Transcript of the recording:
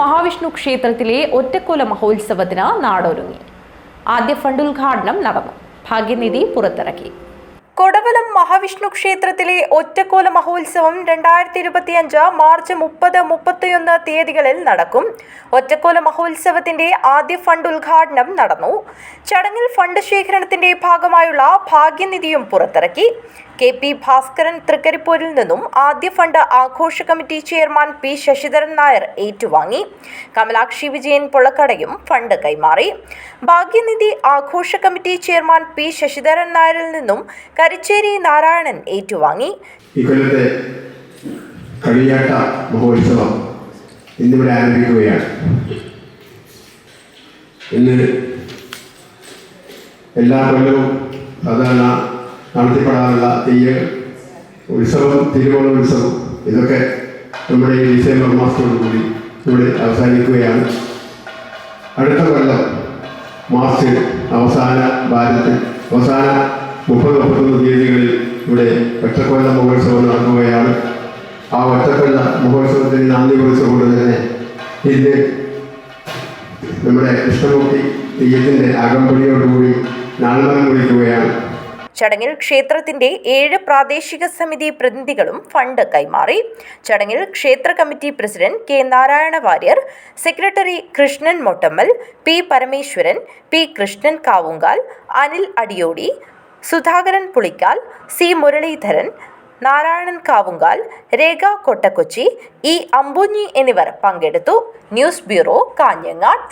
മഹാവിഷ്ണു ക്ഷേത്രത്തിലെ ഒറ്റക്കോല മഹോത്സവത്തിന് നാടൊരുങ്ങി. ആദ്യ ഫണ്ട് ഉദ്ഘാടനം നടന്നു. ഭാഗ്യനിധി പുറത്തിറക്കി. കൊടവലം മഹാവിഷ്ണു ക്ഷേത്രത്തിലെ ഒറ്റക്കോല മഹോത്സവം രണ്ടായിരത്തി ഇരുപത്തിയഞ്ച് മാർച്ച് മുപ്പത് മുപ്പത്തിയൊന്ന് തീയതികളിൽ നടക്കും. ഒറ്റക്കോല മഹോത്സവത്തിന്റെ ആദ്യ ഫണ്ട് ഉദ്ഘാടനം നടന്നു. ചടങ്ങിൽ ഫണ്ട് ശേഖരണത്തിന്റെ ഭാഗമായുള്ള ഭാഗ്യനിധിയും പുറത്തിറക്കി. കെ പി ഭാസ്കരൻ തൃക്കരിപ്പൂരിൽ നിന്നും ആദ്യ ഫണ്ട് ആഘോഷ committee chairman P Sasidharan Nair ഏറ്റുവാങ്ങി. കമലാക്ഷി വിജയൻ പൊള്ളക്കടയും ഫണ്ട് കൈമാറി. ഭാഗ്യനിധി ആഘോഷ കമ്മിറ്റി ചെയർമാൻ പി ശശിധരൻ നായരിൽ നിന്നും കരിച്ചേരി നാരായണൻ ഏറ്റുവാങ്ങി. ഇക്കൊല്ലത്തെ കളിയാട്ട മഹോത്സവം ഇന്നിവിടെ ആരംഭിക്കുകയാണ്. ഇന്ന് എല്ലാ കൊല്ലവും സാധാരണ നടത്തിപ്പെടാറുള്ള തെയ്യ ഉത്സവം തിരുവോണ ഉത്സവം ഇതൊക്കെ നമ്മുടെ ഈ ഡിസംബർ മാസത്തോടുകൂടി ഇവിടെ അവസാനിക്കുകയാണ്. അടുത്ത കൊല്ലം മാർച്ച് അവസാന ഭാരത്തിൽ അവസാന മുപ്പത് മുപ്പത്തൊന്ന് തീയതികളിൽ ഇവിടെ ഒറ്റക്കൊല്ല മഹോത്സവം നടക്കുകയാണ്. ആ ഒറ്റക്കൊല്ല മഹോത്സവത്തിന് നന്ദി കുറിച്ചുകൊണ്ട് തന്നെ ഇന്ന് നമ്മുടെ കൃഷ്ണമൂർത്തി തെയ്യത്തിന്റെ അകമ്പടിയോടുകൂടി നാളെ കുറിക്കുകയാണ് ചടങ്ങിൽ ക്ഷേത്രത്തിന്റെ ഏഴ് പ്രാദേശിക സമിതി പ്രതിനിധികളും ഫണ്ട് കൈമാറി. ചടങ്ങിൽ ക്ഷേത്ര committee president K Narayana Variyar secretary Krishnan Mottammal P Parameswaran P Krishnan Kavungal Anil Adiyodi Sudhakaran Pulikkal C Muralidharan Narayanan Kavungal Rekha Kottakkochi E Ambunhi എന്നിവർ പങ്കെടുത്തു. News bureau Kanhangad.